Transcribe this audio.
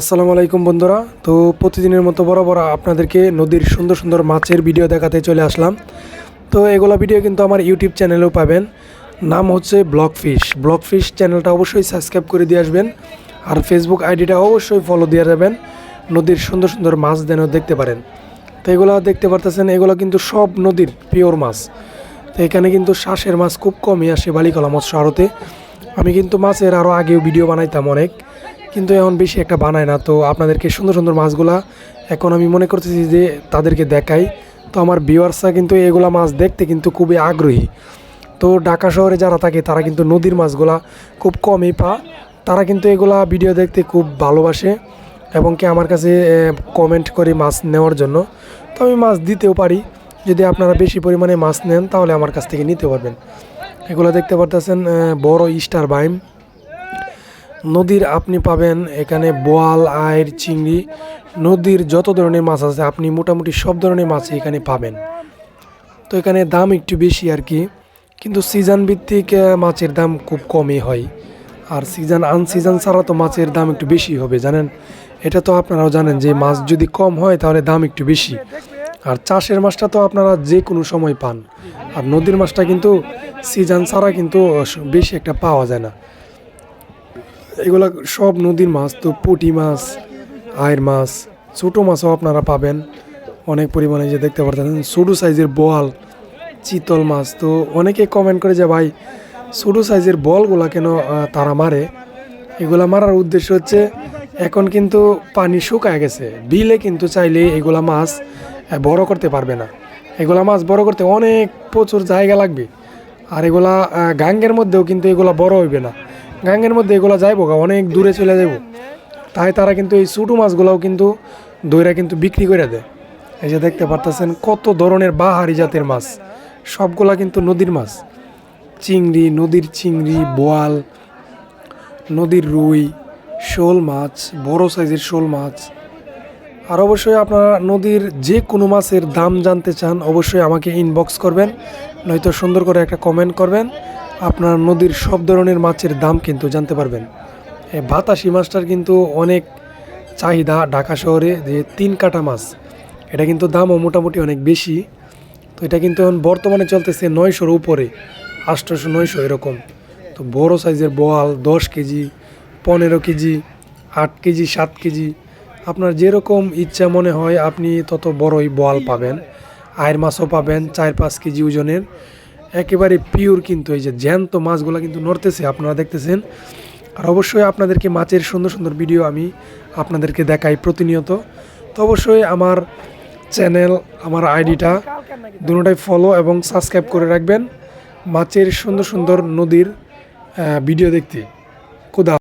আসসালামু আলাইকুম বন্ধুরা। তো প্রতিদিনের মতো বড় বড় আপনাদেরকে নদীর সুন্দর সুন্দর মাছের ভিডিও দেখাতে চলে আসলাম। তো এগুলো ভিডিও কিন্তু আমার ইউটিউব চ্যানেলেও পাবেন। নাম হচ্ছে ব্লক ফিশ ব্লক ফিশ চ্যানেলটা অবশ্যই সাবস্ক্রাইব করে দিয়ে আসবেন। আর ফেসবুক আইডিটা অবশ্যই ফলো দিয়ে যাবেন। নদীর সুন্দর সুন্দর মাছ যেন দেখতে পারেন। তো এগুলো দেখতে পারতেছেন, এগুলো কিন্তু সব নদীর পিওর মাছ। তো এখানে কিন্তু শ্বাসের মাছ খুব কমই আসে বালিকলা মৎস্য আড়তে। আমি কিন্তু মাছের আরও আগেও ভিডিও বানাইতাম অনেক। কিন্তু এখন বেশি একটা বানায় না। তো আপনাদেরকে সুন্দর সুন্দর মাছগুলা এখন আমি মনে করতেছি যে তাদেরকে দেখাই। তো আমার ভিউয়ার্সরা কিন্তু এগুলা মাছ দেখতে কিন্তু খুবই আগ্রহী। তো ঢাকা শহরে যারা থাকে তারা কিন্তু নদীর মাছগুলা খুব কমই পা। তারা কিন্তু এগুলা ভিডিও দেখতে খুব ভালোবাসে এবং কি আমার কাছে কমেন্ট করে মাছ নেওয়ার জন্য। তো আমি মাছ দিতেও পারি। যদি আপনারা বেশি পরিমাণে মাছ নেন তাহলে আমার কাছ থেকে নিতে পারবেন। এগুলো দেখতে পারতেছেন বড় স্টার বাইম। নদীর আপনি পাবেন এখানে বোয়াল আয়ের চিংড়ি। নদীর যত ধরনের মাছ আছে, আপনি মোটামুটি সব ধরনের মাছ এখানে পাবেন। তো এখানে দাম একটু বেশি আর কি, কিন্তু সিজন ভিত্তিক মাছের দাম খুব কমই হয়। আর সিজন আনসিজন ছাড়া তো মাছের দাম একটু বেশি হবে, জানেন? এটা তো আপনারাও জানেন যে মাছ যদি কম হয়, তাহলে দাম একটু বেশি। আর চাষের মাছটা তো আপনারা যে কোনো সময় পান। আর নদীর মাছটা কিন্তু সিজন ছাড়া কিন্তু বেশি একটা পাওয়া যায় না। এগুলা সব নদীর মাছ তো পুঁটি মাছ, আয়ের মাছ, ছোটো মাছও আপনারা পাবেন। অনেক পরিমাণে যে দেখতে পারতেন ছোটো সাইজের বল, চিতল মাছ। তো অনেকে কমেন্ট করে যে, ভাই, ছোটো সাইজের বলগুলা কেন তারা মারে? এগুলা মারার উদ্দেশ্য হচ্ছে, এখন কিন্তু পানি শুকায় গেছে। বিলে কিন্তু চাইলে এগুলা মাছ বড় করতে পারবে না। এগুলা মাছ বড় করতে অনেক প্রচুর জায়গা লাগবে। আর এগুলা গাঙ্গের মধ্যেও কিন্তু এগুলা বড় হইবে না। গাঙ্গের মধ্যে এগুলা যাইবো গা, অনেক দূরে চলে যাব তাই তারা কিন্তু এই ছোটো মাছগুলাও কিন্তু দইরা কিন্তু বিক্রি করে দেয়। এই যে দেখতে পারতেছেন কত ধরনের বাহারি জাতের মাছ। সবগুলা কিন্তু নদীর মাছ। চিংড়ি, নদীর চিংড়ি, বোয়াল, নদীর রুই, শোল মাছ, বড় সাইজের শোল মাছ। আর অবশ্যই আপনারা নদীর যে কোনো মাছের দাম জানতে চান অবশ্যই আমাকে ইনবক্স করবেন, নয়তো সুন্দর করে একটা কমেন্ট করবেন। আপনার নদীর সব ধরনের মাছের দাম কিন্তু জানতে পারবেন। বাতাসি মাছটার কিন্তু অনেক চাহিদা ঢাকা শহরে যে তিন কাটা মাছ, এটা কিন্তু দামও মোটামুটি অনেক বেশি। তো এটা কিন্তু এখন বর্তমানে চলতেছে নয়শোর উপরে, আটশোশো নয়শো এরকম। তো বড় সাইজের বোয়াল, দশ কেজি, পনেরো কেজি, আট কেজি, সাত কেজি, আপনার যেরকম ইচ্ছা মনে হয় আপনি তত বড়ই বোয়াল পাবেন। আয়ের মাছও পাবেন চার পাঁচ কেজি ওজনের। একেবারে পিওর কিন্তু এই যে জ্যান্ত মাছগুলো কিন্তু নড়তেছে, আপনারা দেখতেছেন। আর অবশ্যই আপনাদেরকে মাছের সুন্দর সুন্দর ভিডিও আমি আপনাদেরকে দেখাই প্রতিনিয়ত। তো অবশ্যই আমার চ্যানেল আমার আইডিটা দুটাই ফলো এবং সাবস্ক্রাইব করে রাখবেন। মাছের সুন্দর সুন্দর নদীর ভিডিও দেখতে। খুদা